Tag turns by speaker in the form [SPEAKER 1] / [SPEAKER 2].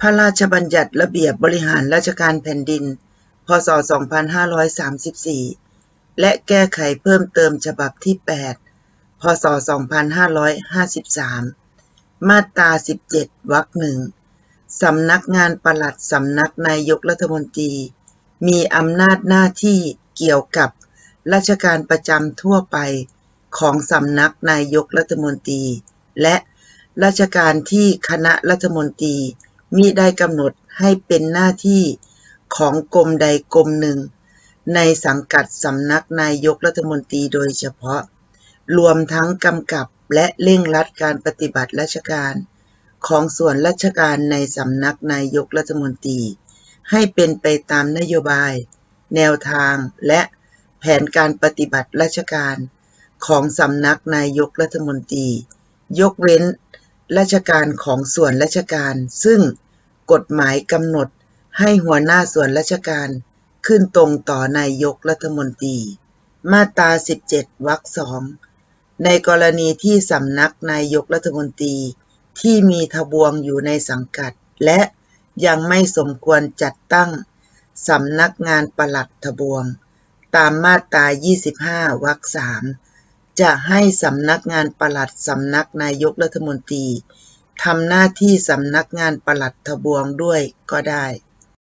[SPEAKER 1] พระราชบัญญัติระเบียบบริหารราชการแผ่นดิน พ.ศ.2534 และแก้ไขเพิ่มเติมฉบับที่ 8 พ.ศ.2553 มาตรา 17 วรรคหนึ่งสำนักงานปลัดสำนักนายกรัฐมนตรี มีอำนาจหน้าที่เกี่ยวกับราชการประจำทั่วไปของสำนักนายกรัฐมนตรี และราชการที่คณะรัฐมนตรี มิได้กำหนดให้เป็นหน้าที่ของกรมใดกรมหนึ่ง ในสังกัดสำนักนายกรัฐมนตรีโดยเฉพาะ รวมทั้งกำกับและเร่งรัดการปฏิบัติราชการ ของส่วนราชการในสำนักนายกรัฐมนตรี ให้เป็นไปตามนโยบาย แนวทางและแผนการปฏิบัติราชการ ของสำนักนายกรัฐมนตรี ยกเว้น ราชการของส่วนราชการ ซึ่งกฎหมายกำหนดให้หัวหน้าส่วนราชการขึ้นตรงต่อนายกรัฐมนตรี มาตรา 17 วรรคสองในกรณีที่สำนักนายกรัฐมนตรีที่มีทบวงอยู่ในสังกัด และยังไม่สมควรจัดตั้งสำนักงานปลัดทบวง ตามมาตรา 25 วรรคสาม จะให้สำนักงานปลัดสำนักนายกรัฐมนตรีทำหน้าที่สำนักงานปลัดทบวงด้วยก็ได้